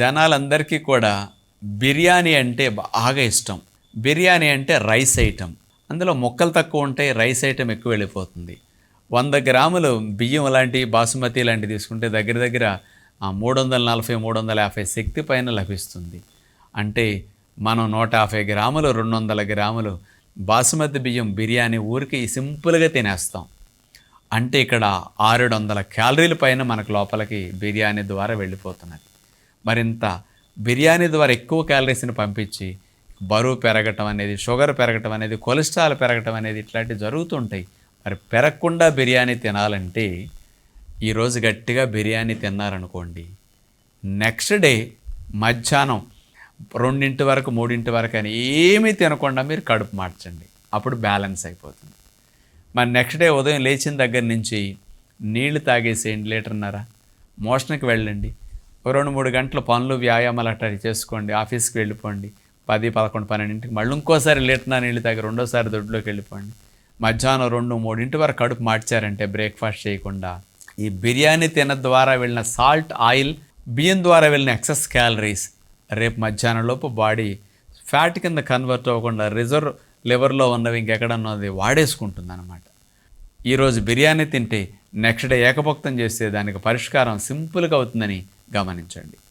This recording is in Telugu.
జనాలందరికీ కూడా బిర్యానీ అంటే బాగా ఇష్టం. బిర్యానీ అంటే రైస్ ఐటెం. అందులో మొక్కలు తక్కువ ఉంటాయి రైస్ ఐటెం ఎక్కువ వెళ్ళిపోతుంది. వంద గ్రాములు బియ్యం లాంటి బాసుమతి లాంటివి తీసుకుంటే దగ్గర దగ్గర మూడు వందల నలభై మూడు వందల యాభై శక్తి పైన లభిస్తుంది. అంటే మనం నూట యాభై గ్రాములు రెండు వందల గ్రాములు బాసుమతి బియ్యం బిర్యానీ ఊరికి సింపుల్గా తినేస్తాం. అంటే ఇక్కడ ఆరేడు వందల క్యాలరీల పైన మనకు లోపలికి బిర్యానీ ద్వారా వెళ్ళిపోతున్నది. మరింత బిర్యానీ ద్వారా ఎక్కువ క్యాలరీస్ని పంపించి బరువు పెరగటం అనేది షుగర్ పెరగటం అనేది కొలెస్ట్రాల్ పెరగటం అనేది ఇట్లాంటివి జరుగుతుంటాయి. మరి పెరగకుండా బిర్యానీ తినాలంటే ఈరోజు గట్టిగా బిర్యానీ తిన్నారనుకోండి నెక్స్ట్ డే మధ్యాహ్నం రెండింటి వరకు మూడింటి వరకు అని ఏమీ తినకుండా మీరు కడుపు మార్చండి. అప్పుడు బ్యాలెన్స్ అయిపోతుంది. మరి నెక్స్ట్ డే ఉదయం లేచిన దగ్గర నుంచి నీళ్ళు తాగేసేయండి లీటర్న్నర. మోషన్కి వెళ్ళండి. రెండు మూడు గంటల పనులు వ్యాయామాలు అట్లా చేసుకోండి ఆఫీస్కి వెళ్ళిపోండి. పది పదకొండు పన్నెండింటికి మళ్ళీ ఇంకోసారి లీటర్న నీళ్ళు తాగి రెండోసారి దొడ్లోకి వెళ్ళిపోండి. మధ్యాహ్నం రెండు మూడింటి వరకు కడుపు మార్చారంటే బ్రేక్ఫాస్ట్ చేయకుండా ఈ బిర్యానీ తిన ద్వారా వెళ్ళిన సాల్ట్ ఆయిల్ బియ్యం ద్వారా వెళ్ళిన ఎక్సెస్ క్యాలరీస్ రేపు మధ్యాహ్నం లోపు బాడీ ఫ్యాట్ కింద కన్వర్ట్ అవ్వకుండా రిజర్వ్ లివర్లో ఉన్నవి ఇంకెక్కడన్నది వాడేసుకుంటుంది అనమాట ఈరోజు బిర్యానీ తింటే నెక్స్ట్ డే ఏకభక్తం చేస్తే దానికి పరిష్కారం సింపుల్గా అవుతుందని గమనించండి.